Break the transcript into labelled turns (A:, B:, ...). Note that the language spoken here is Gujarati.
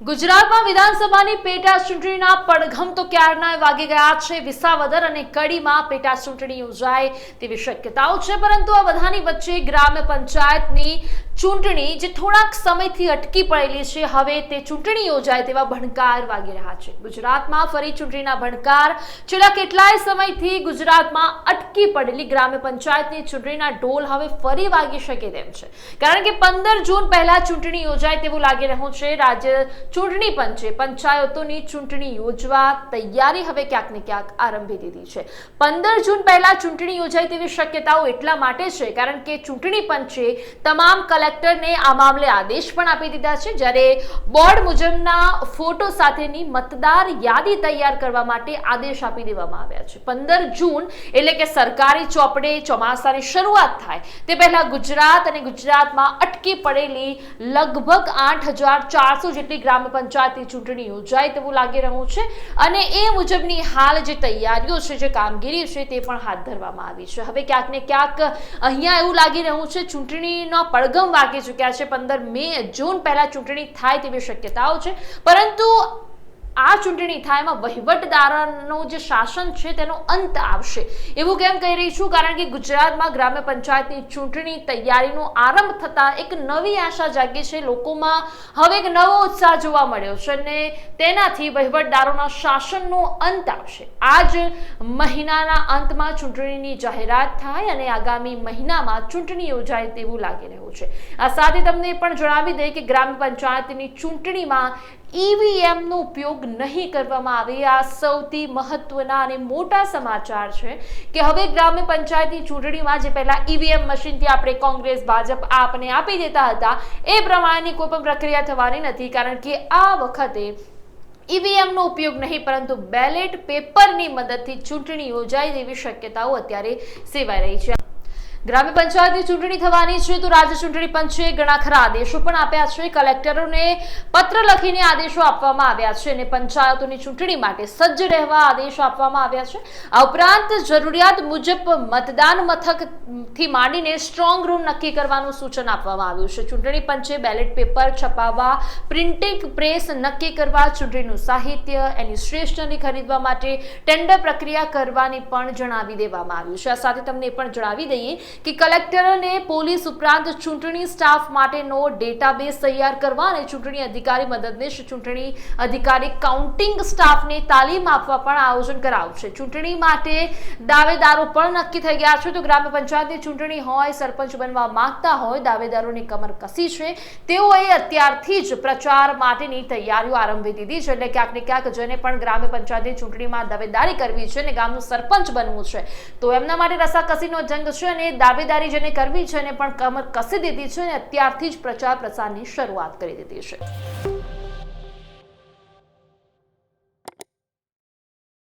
A: ગુજરાતમાં વિધાનસભાની પેટા ચૂંટણીના પડઘમ તો ક્યારના વાગી ગયા છે. વિસાવદર અને કડીમાં પેટા ચૂંટણી યોજાય તેવી શક્યતાઓ છે, પરંતુ આ બધાની વચ્ચે ગ્રામ પંચાયતની ચૂંટણી જે થોડાક સમયથી અટકી પડેલી છે, હવે તે ચૂંટણી યોજાય તેવા ભણકાર વાગી રહ્યા છે. ગુજરાતમાં ફરી ચૂંટણીના ભણકાર છેલ્લા કેટલાય સમયથી ગુજરાતમાં અટકી પડેલી ગ્રામ્ય પંચાયતની ચૂંટણીના ઢોલ હવે ફરી વાગી શકે તેમ છે. કારણ કે પંદર જૂન પહેલા ચૂંટણી યોજાય તેવું લાગી રહ્યું છે. રાજ્ય ચૂંટણી પંચે પંચાયતોની ચૂંટણી યોજવા તૈયારી હવે ક્યાંક ને ક્યાંક આરંભી દીધી છે. પંદર જૂન પહેલા ચૂંટણી યોજાય તેવી શક્યતાઓ એટલા માટે છે, કારણ કે ચૂંટણી પંચે તમામ કલેક્ટરને આ મામલે આદેશ પણ આપી દીધા છે, જ્યારે બોર્ડ મુજબના ફોટો સાથેની મતદાર યાદી તૈયાર કરવા માટે આદેશ આપી દેવામાં આવ્યા છે. પંદર જૂન એટલે કે સરકારી ચોપડે ચોમાસાની શરૂઆત થાય, તે પહેલા ગુજરાત અને ગુજરાતમાં અટકી પડેલી લગભગ આઠ હજાર ચારસો જેટલી ગ્રામ પંચાયતની ચૂંટણી યોજાય તેવું લાગી રહ્યું છે અને એ મુજબની હાલ જે તૈયારીઓ છે, જે કામગીરી છે તે પણ હાથ ધરવામાં આવી છે. હવે ક્યાંક ને ક્યાંક અહીંયા એવું લાગી રહ્યું છે, ચૂંટણીનો પડગમ વાગી ચૂક્યા છે. પંદર મે જૂન પહેલા ચૂંટણી થાય તેવી શક્યતાઓ છે. પરંતુ આ ચૂંટણી થાય એમાં વહીવટદારોનું જે શાસન છે તેનો અંત આવશે. એવું કેમ કહી રહી છું? કારણ કે ગુજરાતમાં ગ્રામ્ય પંચાયતની ચૂંટણી તૈયારીનો આરંભ થતાં એક નવી આશા જાગી છે. લોકોમાં હવે એક નવો ઉત્સાહ જોવા મળ્યો છે અને તેનાથી વહીવટદારોના શાસનનો અંત આવશે. આજ મહિનાના અંતમાં ચૂંટણીની જાહેરાત થાય અને આગામી મહિનામાં ચૂંટણી યોજાય તેવું લાગી રહ્યું છે. આ સાથે તમને પણ જણાવી દઈએ કે ગ્રામ પંચાયતની ચૂંટણીમાં ઈવીએમ નો ઉપયોગ નહીં કરવામાં આવે. આ સૌથી મહત્વના અને મોટા સમાચાર છે કે હવે ગ્રામ્ય પંચાયતની ચૂંટણીમાં જે પહેલાં ઈવીએમ મશીનથી આપણે કોંગ્રેસ, ભાજપ આપને આપી દેતા હતા, એ પ્રમાણેની કોઈ પણ પ્રક્રિયા થવાની નથી. કારણ કે આ વખતે ઈવીએમનો ઉપયોગ નહીં, પરંતુ બેલેટ પેપરની મદદથી ચૂંટણી યોજાય તેવી શક્યતાઓ અત્યારે સેવાઈ રહી છે. ગ્રામ્ય પંચાયતની ચૂંટણી થવાની છે તો રાજ્ય ચૂંટણી પંચે ઘણા ખરા આદેશો પણ આપ્યા છે. કલેક્ટરોને પત્ર લખીને આદેશો આપવામાં આવ્યા છે અને પંચાયતોની ચૂંટણી માટે સજ્જ રહેવા આદેશો આપવામાં આવ્યા છે. આ ઉપરાંત જરૂરિયાત મુજબ મતદાન મથકથી માંડીને સ્ટ્રોંગ રૂમ નક્કી કરવાનું સૂચન આપવામાં આવ્યું છે. ચૂંટણી પંચે બેલેટ પેપર છપાવવા પ્રિન્ટિંગ પ્રેસ નક્કી કરવા, ચૂંટણીનું સાહિત્ય, એની સ્ટેશનરી ખરીદવા માટે ટેન્ડર પ્રક્રિયા કરવાની પણ જણાવી દેવામાં આવ્યું છે. આ સાથે તમને એ પણ જણાવી દઈએ કે કલેક્ટરોને પોલીસ ઉપરાંત ચૂંટણી સ્ટાફ માટેનો ડેટાબેઝ તૈયાર કરવા અને ચૂંટણી અધિકારી મદદનીશ ચૂંટણી અધિકારી કાઉન્ટિંગ સ્ટાફને તાલીમ આપવા પણ આયોજન કરાવશે ચૂંટણી માટે દાવેદારો પણ નક્કી થઈ ગયા છે. તો ગ્રામ્ય પંચાયતની ચૂંટણી હોય, સરપંચ બનવા માંગતા હોય, દાવેદારોની કમર કસી છે. તેઓએ અત્યારથી જ પ્રચાર માટેની તૈયારીઓ આરંભી દીધી છે. એટલે ક્યાંક ને ક્યાંક જેને પણ ગ્રામ્ય પંચાયતની ચૂંટણીમાં દાવેદારી કરવી છે અને ગામનું સરપંચ બનવું છે. તો એમના માટે રસાકસીનો જંગ છે અને દાવેદારી જેને કરવી છે એને પણ કમર કસી દીધી છે અને અત્યારથી જ પ્રચાર પ્રસારની શરૂઆત કરી દીધી છે.